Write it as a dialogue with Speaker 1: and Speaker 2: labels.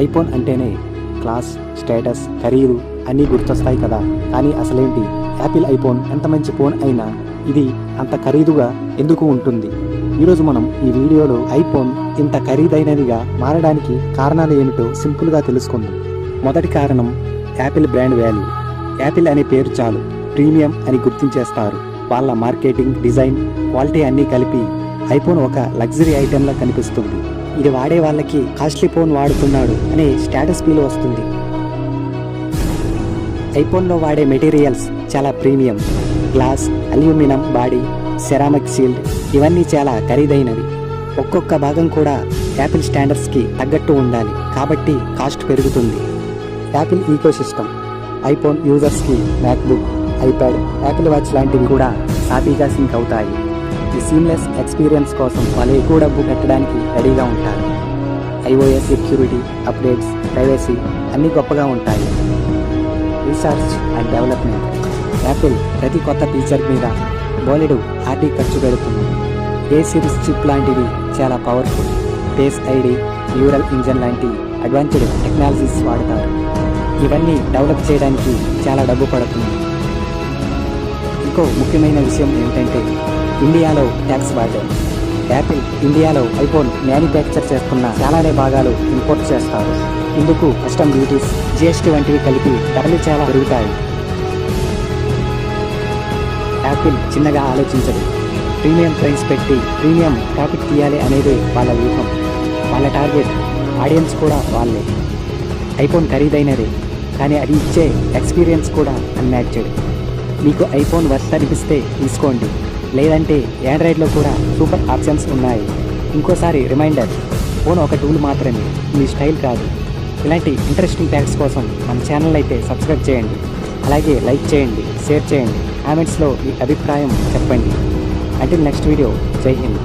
Speaker 1: IPhone అంటేనే class status ఖరీదు అన్నీ గుర్తొస్తాయి కదా. కానీ అసలేంటి? యాపిల్ ఐఫోన్ ఎంత మంచి ఫోన్ అయినా ఇది అంత ఖరీదుగా ఎందుకు ఉంటుంది? ఈరోజు మనం ఈ వీడియోలో ఐఫోన్ ఇంత ఖరీదైనదిగా మారడానికి కారణాలు ఏమిటో సింపుల్గా తెలుసుకుందాం. మొదటి కారణం యాపిల్ బ్రాండ్ వాల్యూ. యాపిల్ అనే పేరు చాలు ప్రీమియం అని గుర్తించేస్తారు. వాళ్ళ మార్కెటింగ్ డిజైన్ క్వాలిటీ అన్నీ కలిపి ఐఫోన్ ఒక లగ్జరీ ఐటెంలా కనిపిస్తుంది. ఇది వాడే వాళ్ళకి కాస్ట్లీ ఫోన్ వాడుతున్నాడు అనే స్టేటస్ ఫీల్ వస్తుంది. ఐఫోన్లో వాడే మెటీరియల్స్ చాలా premium. Glass aluminium body ceramic sealed ఇవన్నీ చాలా ఖరీదైనవి. ఒక్కొక్క భాగం కూడా యాపిల్ స్టాండర్డ్స్కి తగ్గట్టు ఉండాలి. కాబట్టి కాస్ట్ పెరుగుతుంది. యాపిల్ ఈకోసిస్టమ్ ఐఫోన్ యూజర్స్కి మ్యాక్బుక్ ఐప్యాడ్ యాపిల్ వాచ్ లాంటివి కూడా సాఫీగా సింక్ అవుతాయి. ఈ సీమ్లెస్ ఎక్స్పీరియన్స్ కోసం వాళ్ళు ఎక్కువ డబ్బు పెట్టడానికి రెడీగా ఉంటారు. ఐఓఎస్ సెక్యూరిటీ అప్డేట్స్ ప్రైవసీ అన్నీ గొప్పగా ఉంటాయి. రీసెర్చ్ అండ్ డెవలప్మెంట్ యాపిల్ ప్రతి కొత్త ఫీచర్ మీద బోలెడు ఆర్టీ ఖర్చు పెడుతుంది. ఏ సిరీస్ చిప్ లాంటివి చాలా powerful face ID neural engine లాంటి అడ్వాన్స్డ్ టెక్నాలజీస్ వాడతారు. ఇవన్నీ డెవలప్ చేయడానికి చాలా డబ్బు పడుతుంది. ఇంకో ముఖ్యమైన విషయం ఏంటంటే ఇండియాలో ట్యాక్స్ బాధ్యత యాపిల్ ఇండియాలో ఐఫోన్ మ్యానుఫ్యాక్చర్ చేస్తున్న చాలానే భాగాలు ఇంపోర్ట్ చేస్తారు. ఇందుకు కస్టమ్ డ్యూటీస్ జిఎస్టీ వంటివి కలిపి ధరలు చాలా పెరుగుతాయి. యాపిల్ చిన్నగా ఆలోచించదు. ప్రీమియం ప్రైస్ పెట్టి ప్రీమియం ప్రాఫిట్ తీయాలి అనేది వాళ్ళ వ్యూహం వాళ్ళ టార్గెట్ ఆడియన్స్ కూడా వాళ్ళే. ఐఫోన్ ఖరీదైనదే కానీ అది ఇచ్చే ఎక్స్పీరియన్స్ కూడా అన్మ్యాచ్డ్. మీకు ఐఫోన్ వర్త్ అనిపిస్తే తీసుకోండి. లేదంటే యాండ్రాయిడ్లో కూడా సూపర్ ఆప్షన్స్ ఉన్నాయి. ఇంకోసారి రిమైండర్ ఫోన్ ఒక టూల్ మాత్రమే మీ స్టైల్ కాదు. ఇలాంటి ఇంట్రెస్టింగ్ ట్యాక్స్ కోసం మన ఛానల్ అయితే సబ్స్క్రైబ్ చేయండి. అలాగే లైక్ చేయండి షేర్ చేయండి. కామెంట్స్లో మీ అభిప్రాయం చెప్పండి. అంటే నెక్స్ట్ వీడియో జై హింద్